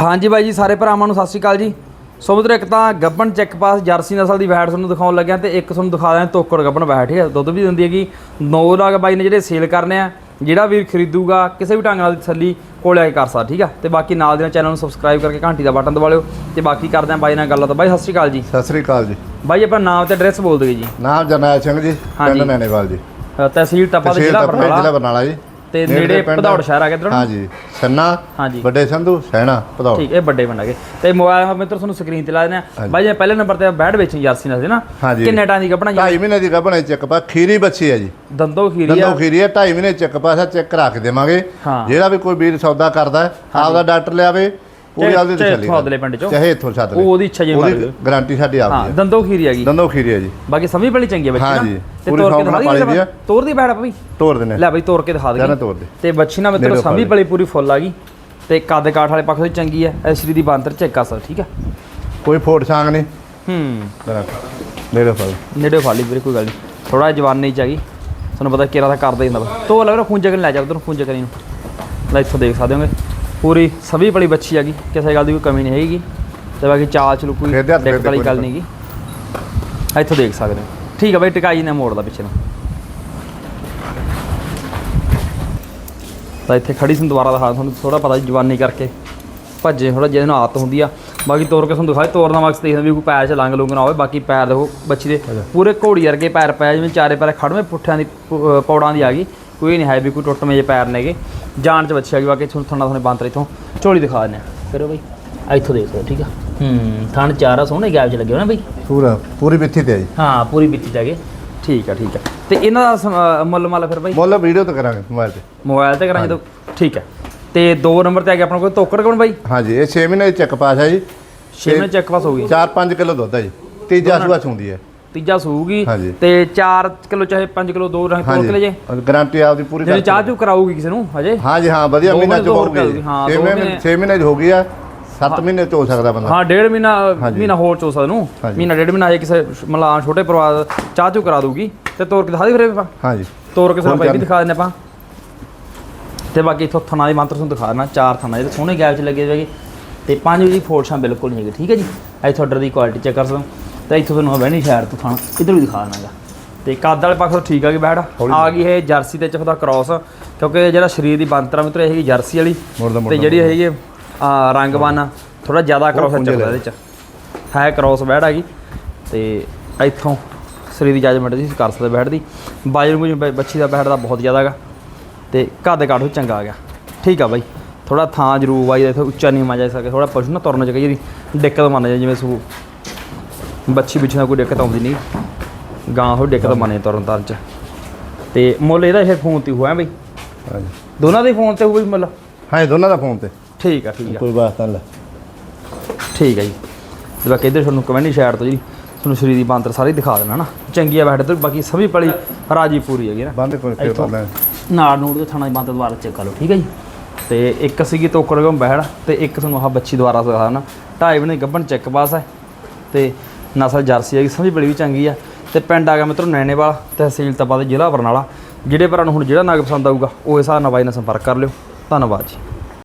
ਹਾਂਜੀ ਬਾਈ ਜੀ ਸਾਰੇ ਭਰਾਵਾਂ ਨੂੰ ਸਤਿ ਸ਼੍ਰੀ ਅਕਾਲ ਜੀ। ਸੋ ਮਿੱਤਰੋ ਇੱਕ ਤਾਂ ਗੱਬਣ ਚੈੱਕ ਪਾਸ ਜਰਸੀ ਨਸਲ ਦੀ ਵੈਟ ਤੁਹਾਨੂੰ ਦਿਖਾਉਣ ਲੱਗਿਆ ਤੇ ਇੱਕ ਤੁਹਾਨੂੰ ਦਿਖਾ ਦਿਆਂ ਤੋਕੜ ਗੱਬਣ ਵੈਟ ਠੀਕ ਹੈ? ਦੁੱਧ ਵੀ ਦਿੰਦੀ ਹੈਗੀ। ਨੌ ਲੱਖ ਬਾਈ ਨੇ ਜਿਹੜੇ ਸੇਲ ਕਰਨੇ ਆ ਜਿਹੜਾ ਵੀਰ ਖਰੀਦੂਗਾ ਕਿਸੇ ਵੀ ਢੰਗ ਨਾਲ ਤਸੱਲੀ ਕੋਲ ਆ ਕੇ ਕਰ ਸਕਦਾ ਠੀਕ ਆ ਤੇ ਬਾਕੀ ਨਾਲ ਦੇ ਨਾਲ ਚੈਨਲ ਨੂੰ ਸਬਸਕ੍ਰਾਈਬ ਕਰਕੇ ਘੰਟੀ ਦਾ ਬਟਨ ਦਬਾ ਲਿਓ। ਤੇ ਬਾਕੀ ਕਰਦੇ ਆ ਬਾਈ ਨਾਲ ਗੱਲਾਂ ਤਾਂ ਬਾਈ ਸਤਿ ਸ਼੍ਰੀ ਅਕਾਲ ਜੀ। ਸਤਿ ਸ੍ਰੀ ਅਕਾਲ ਜੀ। ਬਾਈ ਆਪਣਾ ਨਾਮ ਤੇ ਐਡਰੈਸ ਬੋਲ ਦਿਓ ਜੀ। ਨਾਮ ਜਰਨੈਲ ਸਿੰਘ ਜੀ। ਪਿੰਡ ਨੈਣੇਵਾਲ ਜੀ। ਤਹਿਸੀਲ ਟੱਪਾ ਦੇ ਜ਼ਿਲ੍ਹਾ ਬਰਨਾਲਾ ਜੀ। ਤੇ ਨੇੜੇ ਪਿੰਡ- ਭਦੌੜ ਸ਼ਹਿਰ ਆ ਗਿਆ ਇੱਧਰੋਂ? ਹਾਂਜੀ ਸੰਨਾ ਹਾਂਜੀ। ਵੱਡੇ ਸੰਧੂ ਸੈਣਾ ਭਦੌੜ। ਠੀਕ ਇਹ ਵੱਡੇ ਪਿੰਡ ਹੈਗੇ ਤੇ ਮੋਬਾਈਲ ਮਿੱਤਰ ਤੁਹਾਨੂੰ ਸਕਰੀਨ ਤੇ ਲਾ ਦਿੰਦੇ ਆ। ਬਾਈ ਜੀ ਪਹਿਲੇ ਨੰਬਰ ਤੇ ਬੈਡ ਵੇਚੀ ਜਰਸੀ ਨਾਲ ਸੀ ਨਾ। ਕਿੰਨੇ ਟਾਈਮ ਦੀ ਕੱਪਣਾ ਜੀ ਢਾਈ ਮਹੀਨੇ ਦੀ ਗੱਭਣੇ ਚੱਕ ਪਾ ਖੀਰੀ ਬੱਚੀ ਹੈ ਜੀ। ਦੰਦੋ ਖੀਰੀ ਦੰਦੋਂ ਖੀਰੀ ਹੈ ਢਾਈ ਮਹੀਨੇ ਚੱਕ ਪਾ ਸਾ ਚੈੱਕ ਕਰਾ ਕੇ ਦੇਵਾਂਗੇ। ਜਿਹੜਾ ਵੀ ਕੋਈ ਵੀਰ ਸੌਦਾ ਕਰਦਾ ਆਪਦਾ ਡਾਕਟਰ ਲਿਆਵੇ ਚਾਹੇ- ਆਪਦੀ ਤਸੱਲੀ ਇੱਥੋਂ ਆਪਦੇ ਪਿੰਡ ਚੋਂ। ਚਾਹੇ ਇੱਥੋਂ ਛੱਡ ਉਹ ਉਹਦੀ ਇੱਛਾ ਜਿਵੇਂ ਉਹਦੀ। ਗਾਰੰਟੀ ਸਾਡੀ ਆਪਦੀ ਹੈ ਦੰਦੋ ਖੀਰੀ ਹੈਗੀ ਦੰਦੋਂ ਖੀਰੀ ਹੈ ਜੀ। ਬਾਕੀ ਸਮਝ ਬੜੀ ਚੰਗੀ ਹੈ ਬੱਚੀ ਹਾਂ ਜੀ, ਤੇ ਪੂਰੀ ਤੋਰ ਦਿਖਾ ਨਾਲ ਪਾਲੀ ਦੀ ਆ। ਤੋਰ ਦੀ ਬੈੜ ਪਈ ਤੋੜ ਦਿੰਨੇ ਲੈ ਬਈ ਤੋਰ ਕੇ ਦਿਖਾ ਦੇ। ਤੇ ਬੱਚੀ ਨਾ ਮਿੱਤਰ ਸਮਝ ਪਾਲੀ। ਬੜੀ ਪੂਰੀ ਫੁੱਲ ਆ ਗਈ। ਤੇ ਕੱਦ ਕਾਠ ਵਾਲੇ ਪੱਖ ਤੋਂ ਚੰਗੀ ਹੈ ਐਸਰੀ ਦੀ ਬਾਂਤਰ ਚੈੱਕ ਕਰ ਸਕਦਾ ਠੀਕ ਹੈ ਕੋਈ ਫੋਟ ਛਾਂਗ ਨਹੀਂ। ਹੂੰ। ਨੇੜੇ ਫੜ। ਨੇੜੇ ਫਾਲੀ ਵੀਰੇ ਕੋਈ ਗੱਲ ਨਹੀਂ। ਥੋੜਾ ਜਵਾਨੀ ਚ ਆ ਗਈ। ਤੁਹਾਨੂੰ ਪਤਾ ਕਿਹੜਾ ਦਾ ਕਰਦਾ ਹੀ ਹੁੰਦਾ। ਤੋ ਲੱਗ ਰਿਹਾ ਖੂੰਜੇ ਕਨ ਲੈ ਜਾ ਉਧਰ ਖੂੰਜੇ ਕਰੀ ਨੂੰ। ਲੈ ਇੱਥੋਂ ਦੇਖ ਸਕਦੇ ਹੋਗੇ। ਪੂਰੀ ਸਭੀ ਬੜੀ ਬੱਚੀ ਹੈਗੀ ਕਿਸੇ ਗੱਲ ਦੀ ਕੋਈ ਕਮੀ ਨਹੀਂ ਹੈਗੀ। ਤੇ ਬਾਕੀ ਚਾਲ ਚਲੂ ਕੋਈ ਖੇਡਦੇ ਹੱਥ ਦਿੱਕਤ ਵਾਲੀ ਗੱਲ ਨਹੀਂਗੀ ਇੱਥੋਂ ਦੇਖ ਸਕਦੇ ਹੋ। ਠੀਕ ਹੈ ਬਾਈ ਟਿਕਾਈ ਨੇ ਮੋੜਦਾ ਪਿੱਛੇ ਨੂੰ। ਤਾਂ ਇੱਥੇ ਖੜੀ ਸੀ ਦੁਬਾਰਾ ਦਿਖਾ ਤੁਹਾਨੂੰ ਥੋੜਾ ਪਤਾ ਜੀ ਜਵਾਨੀ ਕਰਕੇ। ਭੱਜੇ ਥੋੜਾ ਜਿਹਦੇ ਨੂੰ ਆਦਤ ਹੁੰਦੀ ਆ। ਬਾਕੀ ਤੋਰ ਕੇ ਤੁਹਾਨੂੰ ਦਿਖਾਏ ਤੋਰਨ ਦਾ ਮਕਸਦ ਦੇਖਦਾ ਵੀ ਕੋਈ ਪੈਰ ਚ ਲੰਗ ਲੁੰਗ ਨਾ ਹੋਵੇ ਬਾਕੀ ਪੈਰ ਦੇਖੋ ਬੱਚੀ ਦੇ। ਪੂਰੇ ਘੋੜੀ ਵਰਗੇ ਪੈਰ ਪਏ ਜਿਵੇਂ ਚਾਰੇ ਪੈਰ ਖੜਵੇਂ ਪੁੱਠਿਆਂ ਦੀ ਪ- ਪੌੜਾਂ ਦੀ ਆ ਗਈ। ਕੋਈ ਨਹੀਂ ਹੈ ਵੀ ਕੋਈ ਟੁੱਟਵੇਂ ਜੇ ਪੈਰ ਨੇਗੇ। ਜਾਨ ਚ ਬੱਚੀ ਆ ਗਈ ਬਾਕੀ ਤੁਹਾਨੂੰ ਥੰਨਾ ਤੁਹਾਨੂੰ ਬੰਤਰ ਇਥੋਂ। ਝੋਲੀ ਦਿਖਾ ਦਿੰਦੇ ਆ ਕਰੋ ਬਈ। ਇੱਥੋਂ ਦੇਖ ਲਓ ਠੀਕ ਆ? ਹੂੰ। ਥਣ ਚਾਰਾ ਸੋਹਣੇ ਗੈਪ ਚ ਲੱਗੇ ਨਾ ਬਈ। ਪੂਰਾ ਪੂਰੀ ਵਿੱਥੀ ਤੇ ਹੈ ਜੀ। ਹਾਂ ਪੂਰੀ ਬਿੱਤੀ ਜਾ ਕੇ ਠੀਕ ਆ ਠੀਕ ਆ। ਤੇ ਇਹਨਾਂ ਦਾ ਸਮ- ਅਹ ਮੁੱਲ ਮਾਲ ਫਿਰ ਬਈ? ਮੁੱਲ ਵੀਡੀਓ ਤੇ ਕਰਾਂਗੇ ਮੋਬਾਈਲ ਤੇ। ਮੋਬਾਈਲ ਤੇ ਕਰਾਂ ਜਦੋਂ। ਠੀਕ ਹੈ ਤੇ ਦੋ ਨੰਬਰ ਤੇ ਆ ਗਿਆ ਆਪਣਾ ਕੋਈ ਤੋਕੜ ਕੌਣ ਬਾਈ? ਹਾਂਜੀ ਇਹ 6 ਮਹੀਨੇ ਦੀ ਚੱਕ ਪਾਸ ਹੈ ਜੀ। 6 ਮਹੀਨੇ ਚੈੱਕ ਪਾਸ ਹੋ ਗਈ। 4-5 ਕਿਲੋ ਦੁੱਧ ਹੈ ਜੀ। ਤੀਜਾ ਸੂਆ ਚੁੰਦੀ ਹੈ ਤੀਜਾ ਸੂਗੀ ਹਾਂਜੀ। ਤੇ 4 ਕਿਲੋ ਚਾਹੇ 5 ਕਿਲੋ ਦੋ ਰੰਗ ਤੋੜ ਕੇ ਲੈ ਜੇ। ਗਾਰੰਟੀ ਆਪਦੀ ਪੂਰੀ ਜਿਹੜੀ ਚਾਹ ਚੂ ਕਰਾਊਗੀ ਕਿਸੇ ਨੂੰ ਹਜੇ। ਹਾਂਜੀ ਹਾਂ ਵਧੀਆ ਦੋ ਮਹੀਨਾ ਮਹੀਨੇ ਚ ਹੋਰ ਹੋਊਗੀ ਕਰੂਗੀ, ਹਾਂ, 6 ਦੋ ਮਹੀਨੇ ਮਹੀਨੇ- 6 ਮਹੀਨੇ ਚ ਹੋ ਗਈ ਆ 7 ਮਹੀਨੇ ਚ ਹੋ ਸਕਦਾ ਬੰਦਾ। ਹਾਂ ਡੇਢ ਮਹੀਨਾ। ਮਹੀਨਾ ਹੋਰ ਚੋ ਸਕਦਾ ਨੂੰ। ਹਾਂਜੀ। ਮਹੀਨਾ ਡੇਢ ਮਹੀਨਾ ਹਜੇ ਕਿਸੇ ਮਤਲਬ ਛੋਟੇ ਪਰਿਵਾਰ ਦਾ ਚਾਹ ਚੂ ਕਰਾ ਦੂਗੀ ਤੇ ਕੇ ਦਿਖਾ ਦੇ ਫਿਰ ਆਪਾਂ। ਹਾਂਜੀ। ਤੋੜ ਕੇ ਹੋਰ ਬਾਈ ਵੀ। ਦਿਖਾ ਦਿੰਦੇ ਆਪਾਂ। ਤੇ ਬਾਕੀ ਇਥੋਂ ਥਣਾ ਦੀ ਮੰਤਰ ਤੁਹਾਨੂੰ ਦਿਖਾ ਦੇਣਾ ਚਾਰ ਥਣਾ ਜਿਹੜੇ ਸੋਹਣੇ ਗੈਪ 'ਚ ਲੱਗੇ ਹੋਏਗੇ ਤੇ ਪੰਜ ਦੀ ਫੋਰਸ਼ਾਂ ਬਿਲਕੁਲ ਨਹੀਂ ਹੈਗੀ ਠੀਕ ਹੈ ਜੀ? ਇੱਥੋਂ ਆਰਡਰ ਦੀ ਕੁਆਲਿਟੀ ਚੈੱਕ ਕਰ ਸਕਦੇ ਹੋ। ਤੇ ਇੱਥੋਂ ਤੁਹਾਨੂੰ ਬਹਿਣੀ ਸ਼ਹਿਰ ਤੋਂ ਥਾਣਾ ਇਧਰ ਵੀ ਦਿਖਾ ਦੇਣਾਗਾ ਤੇ ਕੱਦ ਵਾਲੇ ਪਾਸੋਂ ਠੀਕ ਆ ਗਈ ਬੈੜ ਆ ਗਈ ਇਹ ਜਰਸੀ ਤੇ ਚਫਦਾ ਕ੍ਰਾਸ ਕਿਉਂਕਿ ਜਿਹੜਾ ਸਰੀਰ ਦੀ ਬੰਤਰਾ ਮਿੱਤਰ ਇਹ ਹੈਗੀ ਜਰਸੀ ਵਾਲੀ। ਤੇ ਜਿਹੜੀ ਹੈਗੀ ਆ ਰੰਗਵਾਨ ਥੋੜਾ ਜ਼ਿਆਦਾ ਕ੍ਰਾਸ ਚੱਲਦਾ ਇਹਦੇ ਚ। ਹੈ ਕ੍ਰਾਸ ਬੈੜ ਹੈਗੀ ਤੇ ਇੱਥੋਂ ਸਰੀਰ ਦੀ ਜਜਮੈਂਟ ਦੀ ਕਰ ਸਕਦੇ ਬੈੜ ਦੀ। ਬਾਜਰ ਮੁਝ ਬੱਚੀ ਦਾ ਬੈੜ ਦਾ ਬਹੁਤ ਜ਼ਿਆਦਾ ਹੈਗਾ ਤੇ ਕੱਦ ਕਾਠ ਚੰਗਾ ਆ ਗਿਆ। ਠੀਕ ਆ ਬਾਈ। ਥੋੜਾ ਥਾਂ ਜ਼ਰੂਰ ਬਾਈ ਇੱਥੇ ਉੱਚਾ ਨਹੀਂ ਮਾ ਜਾ ਸਕੇ ਥੋੜਾ ਪਸ਼ੂ ਨਾ ਤੁਰਨ ਚ ਕਈ ਜਿਹੜੀ ਦਿੱਕਤ ਮੰਨ ਜਾ ਜਿਵੇਂ ਸੂ ਬੱਚੀ ਵਿੱਚ ਕੋਈ ਦਿੱਕਤ ਆਉਂਦੀ ਨਹੀਂ। ਗਾਂ ਹੋ ਦਿੱਕਤ ਮੰਨੇ ਤੁਰਨ ਤਾਰਨ ਚ। ਤੇ ਮੁੱਲ ਇਹਦਾ ਇਹ ਫੋਨ ਤੇ ਹੋਇਆ ਬਈ। ਹਾਂਜੀ। ਦੋਨਾਂ ਦੇ ਫੋਨ ਤੇ ਹੋਊ ਬਈ ਮੁੱਲ? ਹਾਂ ਦੋਨਾਂ ਦਾ ਫੋਨ ਤੇ। ਠੀਕ ਆ ਠੀਕ ਆ। ਕੋਈ ਵਾਸਤਾ ਨਹੀਂ। ਠੀਕ ਹੈ ਜੀ। ਤੇ ਬਾਕੀ ਇੱਧਰ ਤੁਹਾਨੂੰ ਕਮੈਂਟੀ ਸ਼ਾਇਰ ਤੋਂ ਜੀ ਤੁਹਾਨੂੰ ਸਰੀਰ ਦੀ ਬਾਂਦਰ ਸਾਰੀ ਦਿਖਾ ਦੇਣਾ ਨਾ। ਚੰਗੀ ਆ ਬੈਠ ਤੇ ਬਾਕੀ ਸਭੀ ਪਲੀ ਰਾਜੀ ਪੂਰੀ ਹੈਗੀ ਨਾ। ਬੰਦ ਕੋਈ ਫੇਰ। ਬੰਦ ਨਾੜ ਨੂੜ ਦੇ ਥਾਣਾ ਦੀ ਬਾਂਦਰ ਦੁਬਾਰਾ ਚੈੱਕ ਕਰ ਲਓ ਠੀਕ ਹੈ ਜੀ। ਤੇ ਇੱਕ ਸੀਗੀ ਤੋਕੜ ਗਮ ਬਹਿੜ ਤੇ ਇੱਕ ਤੁਹਾਨੂੰ ਆਹ ਬੱਚੀ ਦੁਬਾਰਾ ਦੇਣਾ। ਢਾਈ ਬਣੇ ਗੱਬਣ ਚੈੱਕ ਪਾਸ ਹੈ ਤੇ ਨਸਲ ਜਰਸੀ ਹੈਗੀ, ਸਮਝ ਬੜੀ ਵੀ ਚੰਗੀ ਆ। ਤੇ ਪਿੰਡ ਆ ਗਿਆ ਮਿੱਤਰੋ ਨੈਣੇਵਾਲ ਤਹਿਸੀਲ ਤਪਾ ਦੇ ਜ਼ਿਲ੍ਹਾ ਬਰਨਾਲਾ। ਜਿਹੜੇ ਭਰਾ ਨੂੰ ਹੁਣ ਜਿਹੜਾ ਨਾਗ ਪਸੰਦ ਆਊਗਾ, ਉਹ ਹਿਸਾਬ ਨਾਲ ਬਾਈ ਨਾਲ ਸੰਪਰਕ ਕਰ ਲਿਓ। ਧੰਨਵਾਦ ਜੀ।